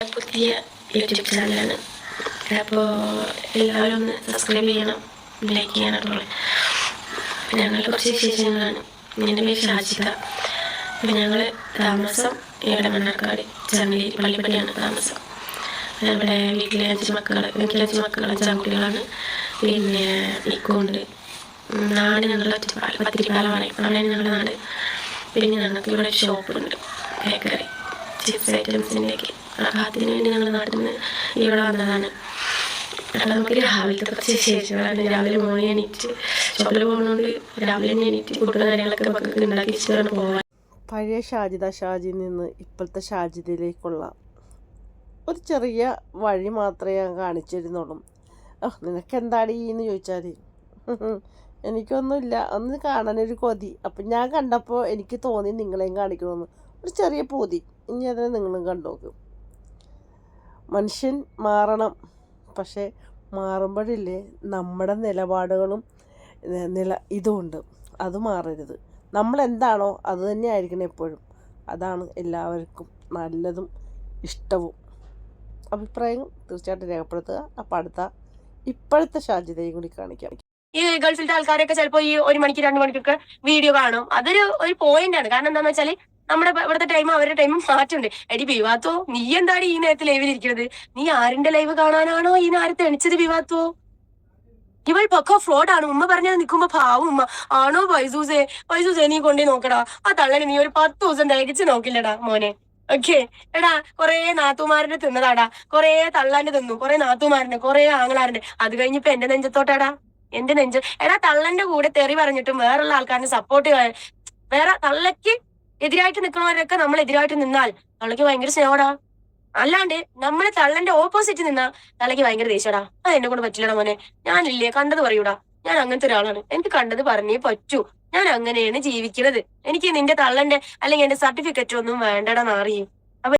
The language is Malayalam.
പുതിയ യൂട്യൂബ് ചാനലാണ്. അപ്പോൾ എല്ലാവരും ഒന്ന് സബ്സ്ക്രൈബ് ചെയ്യണം ലൈക്ക് ചെയ്യാനായിട്ടുള്ള അപ്പം ഞങ്ങളുടെ കുറച്ച് വിശേഷങ്ങളാണ്. എന്റെ പേര് ഷാജിത. അപ്പം ഞങ്ങൾ താമസം ഇവിടെ മണ്ണാർക്കാട് ചങ്ങലേരി പള്ളിപ്പടിയാണ് താമസം. ഇവിടെ വീട്ടിലെ അഞ്ച് മക്കൾ വീട്ടിലെ അഞ്ച് മക്കൾ പിന്നെ ഇക്കോണ്ട്. നാട് ഞങ്ങളുടെ ഒറ്റപ്പാലം പത്തിരിപ്പാലമാണ് അവിടെയാണ് ഞങ്ങളുടെ നാട്. പിന്നെ ഞങ്ങൾക്ക് ഇവിടെ ഷോപ്പുണ്ട് ബേക്കറി ചിപ്സ് ഐറ്റംസിന്റെയൊക്കെ. അതിന് വേണ്ടി ഞങ്ങൾ നാട്ടിൽ നിന്ന് ഇവിടെ വന്നതാണ്. അപ്പം നമുക്ക് രാവിലത്തെ കുറച്ച് വിശേഷങ്ങളാണ് രാവിലെ മോർണിംഗ് എണീറ്റ് ഷോപ്പിൽ പോകുന്നതുകൊണ്ട് രാവിലെ തന്നെ എണീറ്റ് ഫുഡ് കാര്യങ്ങളൊക്കെ മക്കൾക്ക് ഉണ്ടാക്കി വെച്ചിട്ടാണ് പോകാൻ പഴയ ഷാജിദ ഷാജിയിൽ നിന്ന് ഇപ്പോഴത്തെ ഷാജിദയിലേക്കുള്ള ഒരു ചെറിയ വഴി മാത്രമേ ഞാൻ കാണിച്ചിരുന്നുള്ളൂ. നിനക്ക് എന്താടി എന്ന് ചോദിച്ചാൽ എനിക്കൊന്നുമില്ല. ഒന്ന് കാണാനൊരു കൊതി. അപ്പം ഞാൻ കണ്ടപ്പോൾ എനിക്ക് തോന്നി നിങ്ങളെയും കാണിക്കണമെന്ന് ഒരു ചെറിയ പൂതി. ഇനി അതിനെ നിങ്ങളും കണ്ടു നോക്കും മനുഷ്യൻ മാറണം. പക്ഷേ മാറുമ്പോഴില്ലേ നമ്മുടെ നിലപാടുകളും നില ഇതുമുണ്ട് അത് മാറരുത്. നമ്മൾ എന്താണോ അത് തന്നെ ആയിരിക്കണം എപ്പോഴും. അതാണ് എല്ലാവർക്കും നല്ലതും ഇഷ്ടവും. അഭിപ്രായങ്ങൾ തീർച്ചയായിട്ടും രേഖപ്പെടുത്തുക. അപ്പം അടുത്ത ഇപ്പോഴത്തെ സാധ്യതയും കൂടി കാണിക്കാം. ഈ ഗൾഫിലത്തെ ആൾക്കാരൊക്കെ ചിലപ്പോ ഈ ഒരു മണിക്ക് രണ്ട് മണിക്കൊക്കെ വീഡിയോ കാണും. അതൊരു ഒരു പോയിന്റ് ആണ്. കാരണം എന്താണെന്ന് വെച്ചാൽ നമ്മുടെ ഇവിടുത്തെ ടൈം അവരുടെ ടൈമും മാറ്റുണ്ട് എടി ബിവാത്തോ നീ എന്താണ് ഈ നേരത്തെ ലൈവിലിരിക്കുന്നത് നീ ആരിന്റെ ലൈവ് കാണാനാണോ ഈ നേരത്തെ എണിച്ചത് ബിവാത്തോ ഇവൾ പക്ക ഫ്രോഡ് ആണ്. ഉമ്മ പറഞ്ഞത് നിൽക്കുമ്പോ പാവും ഉമ്മ. ആണോ വൈസൂസേ വൈസൂസേ നീ കൊണ്ടേ നോക്കടാ. ആ തള്ളന് നീ ഒരു പത്ത് ദിവസം തികച്ച് നോക്കില്ലടാ മോനെ. ഓക്കെ എടാ കൊറേ നാത്തുമാരനെ തിന്നതാടാ. കൊറേ തള്ളാന്റെ തിന്നു. കൊറേ നാത്തുമാരനെ കൊറേ ആങ്ങളാരനെ. അത് കഴിഞ്ഞിപ്പോ എന്റെ നെഞ്ചത്തോട്ടാടാ. എന്റെ നെഞ്ച്. എടാ തള്ളന്റെ കൂടെ തെറി പറഞ്ഞിട്ടും വേറുള്ള ആൾക്കാരുടെ സപ്പോർട്ട് വേറെ തള്ളക്ക് എതിരായിട്ട് നിൽക്കുന്നവരൊക്കെ നമ്മൾ എതിരായിട്ട് നിന്നാൽ തള്ളക്ക് ഭയങ്കര സ്നേഹടാ അല്ലാണ്ട് നമ്മൾ തള്ളന്റെ ഓപ്പോസിറ്റ് നിന്നാ തള്ളക്ക് ഭയങ്കര ദേഷ്യടാ അത് എന്നെ കൊണ്ട് പറ്റില്ലടാ മോനെ. ഞാനില്ലേ കണ്ടത് പറയൂടാ. ഞാൻ അങ്ങനത്തെ ഒരാളാണ്. എനിക്ക് കണ്ടത് പറഞ്ഞേ പറ്റൂ. ഞാൻ അങ്ങനെയാണ് ജീവിക്കുന്നത് എനിക്ക് നിന്റെ തള്ളന്റെ അല്ലെങ്കിൽ എന്റെ സർട്ടിഫിക്കറ്റ് ഒന്നും വേണ്ടടാ നാറിയും.